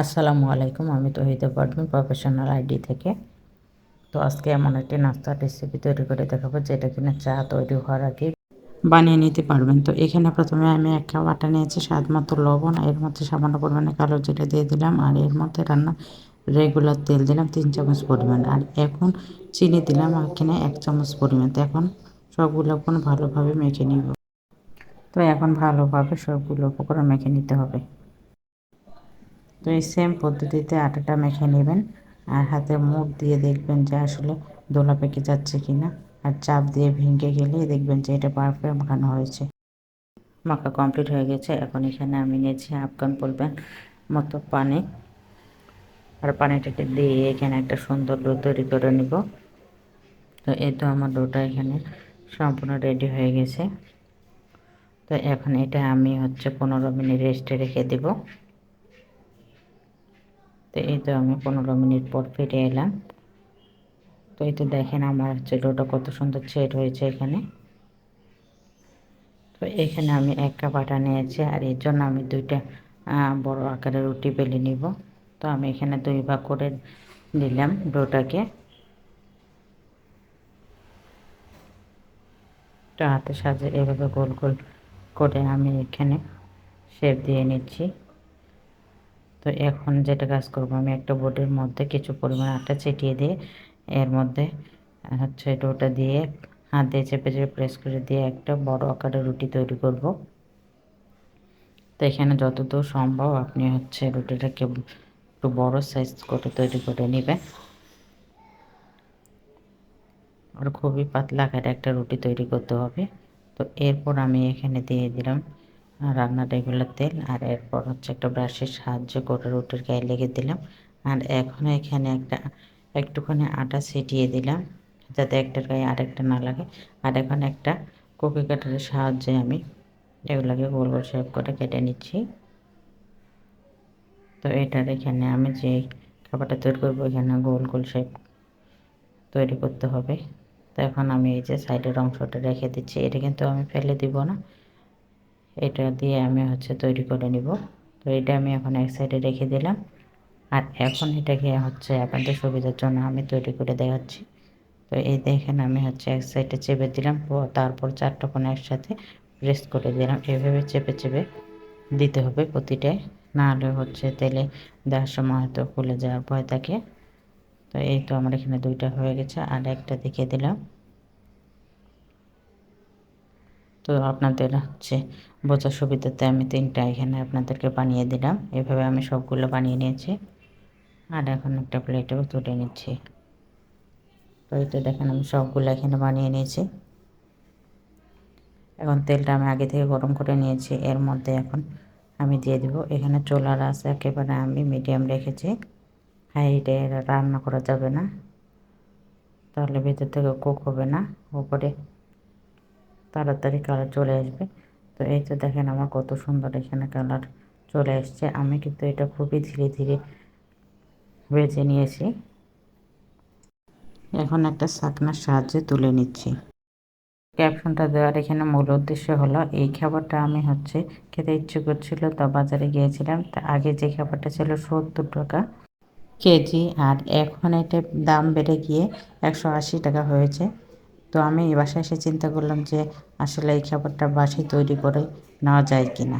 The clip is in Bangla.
আসসালামু আলাইকুম, আমি তহিদা পারভিন প্রফেশনাল আইডি থেকে। তো আজকে এমন একটি নাস্তার রেসিপি তৈরি করে দেখাবো, যেটা কিনা চা তৈরি হওয়ার আগে বানিয়ে নিতে পারবেন। তো এখানে প্রথমে আমি এক কাপ আটা নিয়েছি, স্বাদ মতো লবণ, এর মধ্যে সামান্য পরিমাণে কালো জিরা দিয়ে দিলাম, আর এর মধ্যে রান্না রেগুলার তেল দিলাম, তিন চামচ পরিমাণ। আর এখন চিনি দিলাম এখানে এক চামচ পরিমাণ। তো এখন সবগুলো এখন ভালোভাবে মেখে নিব। তো এখন ভালোভাবে সবগুলো উপকরণ মেখে নিতে হবে। তো এই সেম পদ্ধতিতে আটাটা মেখে নেবেন আর হাতে মুখ দিয়ে দেখবেন যে আসলে দোলা পেকে যাচ্ছে কি না আর চাপ দিয়ে ভেঙে গেলে দেখবেন যে এটা পারফেক্ট মাখানো হয়েছে। মাখা কমপ্লিট হয়ে গেছে। এখন এখানে আমি নিয়েছি আফগান পরিমাণ মতো পানি। আর পানিটাকে দিয়ে এখানে একটা সুন্দর ডো তৈরি করে নিব। তো এই তো আমার ডোটা এখানে সম্পূর্ণ রেডি হয়ে গেছে। তো এখন এটা আমি হচ্ছে পনেরো মিনিট রেস্টে রেখে দেবো। তো এই তো আমি পনেরো মিনিট পর ফিরে এলাম। তো এই তো দেখেন আমার হচ্ছে ডোটা কত সুন্দর সেট হয়েছে এখানে। তো এখানে আমি এক কাপ আটা নিয়েছি আর এর জন্য আমি দুইটা বড় আকারের রুটি বেলে নিব। তো আমি এখানে দুই ভাগ করে নিলাম ডোটাকে। তো হাতে সাজে এভাবে গোল গোল করে আমি এখানে শেপ দিয়ে নিচ্ছি। তো এখন যেটা কাজ করব, আমি একটা বোর্ডের মধ্যে কিছু পরিমাণ আটা ছিটিয়ে দিয়ে এর মধ্যে হচ্ছে ডোটা দিয়ে হাত দিয়ে চেপে চেপে প্রেস করে দিয়ে একটা বড় আকারের রুটি তৈরি করব। তো এখানে যতদূর সম্ভব আপনি হচ্ছে রুটিটাকে একটু বড় সাইজ করে তৈরি করে নেবেন। আর খুবই পাতলা আকারে একটা রুটি তৈরি করতে হবে। তো এরপর আমি এখানে দিয়ে দিলাম রান্নার রেগুলার তেল, আর এরপর হচ্ছে একটা ব্রাশের সাহায্যে করে রুটির গায়ে লেগে দিলাম। আর এখন এখানে একটা, একটুখানি আটা ছিটিয়ে দিলাম, যাতে একটার গায়ে আরেকটা না লাগে। আর এখন একটা কুকি কাটারের সাহায্যে আমি এগুলোকে গোল গোল শেপ করে কেটে নিচ্ছি। তো এটার এখানে আমি যে খাবারটা তৈরি করব, এখানে গোল গোল শেপ তৈরি করতে হবে। তো এখন আমি এই যে সাইডের অংশটা রেখে দিচ্ছি, এটা কিন্তু আমি ফেলে দিব না। এটা দিয়ে আমি হচ্ছে তৈরি করে নিব। তো এটা আমি এখন এক সাইডে রেখে দিলাম। আর এখন এটাকে হচ্ছে আপনাদের সুবিধার জন্য আমি তৈরি করে দেখাচ্ছি। তো এই দেখেন আমি হচ্ছে এক সাইডে চেপে দিলাম। তারপর চারটা কোনো একসাথে প্রেস করে দিলাম। এভাবে চেপে চেপে দিতে হবে প্রতিটায় না হলে হচ্ছে তেলে দেওয়ার সময় হয়তো খুলে যাওয়ার ভয় থাকে। তো এই তো আমার এখানে দুইটা হয়ে গেছে। আর একটা দেখিয়ে দিলাম। তো আপনাদের হচ্ছে বোঝার সুবিধাতে আমি তিনটা এখানে আপনাদেরকে বানিয়ে দিলাম। এভাবে আমি সবগুলো বানিয়ে নিয়েছি। আর এখন একটা প্লেটেও তুলে নিচ্ছি। তো এটা দেখেন আমি সবগুলো এখানে বানিয়ে নিয়েছি। এখন তেলটা আমি আগে থেকে গরম করে নিয়েছি। এর মধ্যে এখন আমি দিয়ে দিব। এখানে চোলার আছে একেবারে আমি মিডিয়াম রেখেছি। হাইটে রান্না করা যাবে না। তাহলে ভেতর থেকে কুক হবে না। উপরে তাড়াতাড়ি কালার চলে আসবে। তো এই তো দেখেন আমার কত সুন্দর এখানে কালার চলে এসছে আমি কিন্তু এটা খুবই ধীরে ধীরে ভেজে নিয়েছি। এখন একটা শাকনার সাহায্যে তুলে নিচ্ছি। ক্যাপশনটা দেওয়ার এখানে মূল উদ্দেশ্য হলো, এই খাবারটা আমি হচ্ছে খেতে ইচ্ছে করছিল, তো বাজারে গিয়েছিলাম। তা আগে যে খাবারটা ছিল সত্তর টাকা কেজি, আর এখন এটা দাম বেড়ে গিয়ে একশো আশি টাকা হয়েছে। তো আমি এই বাসায় এসে চিন্তা করলাম যে আসলে এই খাবারটা বাসায় তৈরি করে নেওয়া যায় কি না